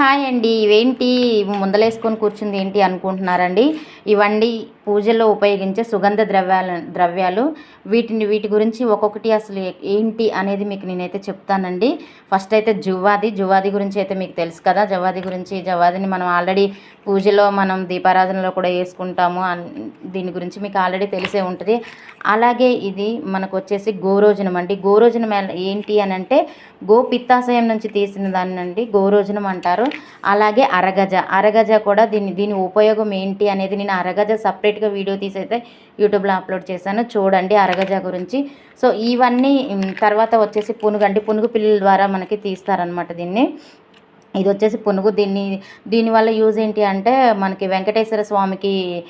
Hi అండి. ఇవేంటి? ముందలేసుకొని కూర్చుంది ఏంటి అనుకుంటున్నారండి? ఇవండి పూజలో ఉపయోగించే సుగంధ ద్రవ్యాల ద్రవ్యాలు. వీటిని వీటి గురించి ఒక్కొక్కటి అసలు ఏంటి అనేది మీకు నేనైతే చెప్తానండి. ఫస్ట్ అయితే జువ్వాది. జువాది గురించి అయితే మీకు తెలుసు కదా. జవాది గురించి జువాదిని మనం ఆల్రెడీ పూజలో మనం దీపారాధనలో కూడా వేసుకుంటాము అన్- దీని గురించి మీకు ఆల్రెడీ తెలిసే ఉంటుంది. అలాగే ఇది మనకు వచ్చేసి గోరోజనం అండి. గోరోజనం ఏంటి అని అంటే గో పిత్తాశయం నుంచి తీసిన దాన్ని అండి. గోరోజనం అంటారు. అలాగే అరగజ. అరగజ కూడా దీని దీని ఉపయోగం ఏంటి అనేది నేను అరగజ సపరేట్ సపరేట్గా వీడియో తీసి అయితే యూట్యూబ్లో అప్లోడ్ చేశాను. చూడండి అరగజ గురించి. సో ఇవన్నీ తర్వాత వచ్చేసి పునుగు అండి పునుగు పిల్లల ద్వారా మనకి తీస్తారనమాట దీన్ని. ఇది వచ్చేసి పునుగు. దీన్ని దీనివల్ల యూజ్ ఏంటి అంటే మనకి వెంకటేశ్వర స్వామికి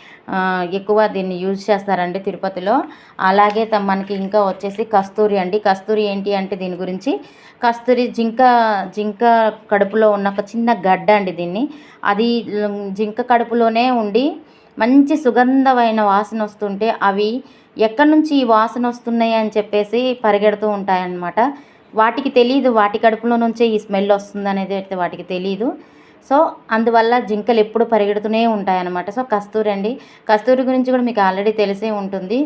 ఎక్కువ దీన్ని యూజ్ చేస్తారండి తిరుపతిలో. అలాగే త- మనకి ఇంకా వచ్చేసి కస్తూరి అండి. కస్తూరి ఏంటి అంటే దీని గురించి. కస్తూరి జింక జింక కడుపులో ఉన్న ఒక చిన్న గడ్డ అండి దీన్ని. అది జింక కడుపులోనే ఉండి మంచి సుగంధమైన వాసన వస్తుంటే అవి ఎక్కడి నుంచి ఈ వాసన వస్తున్నాయి అని చెప్పేసి పరిగెడుతూ ఉంటాయన్నమాట. వాటికి తెలియదు వాటి కడుపులో నుంచే ఈ స్మెల్ వస్తుంది అనేది అయితే వాటికి తెలియదు సో అందువల్ల జింకలు ఎప్పుడు పరిగెడుతూనే ఉంటాయన్నమాట. సో కస్తూరి అండి. కస్తూరి గురించి కూడా మీకు ఆల్రెడీ తెలిసే ఉంటుంది.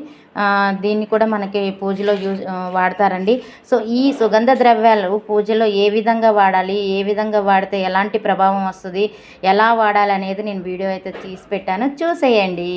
దీన్ని కూడా మనకి పూజలో యూజ్ వాడతారండి. సో ఈ సుగంధ ద్రవ్యాలు పూజలో ఏ విధంగా వాడాలి ఏ విధంగా వాడితే ఎలాంటి ప్రభావం వస్తుంది ఎలా వాడాలి అనేది నేను వీడియో అయితే తీసి పెట్టాను. చూసేయండి.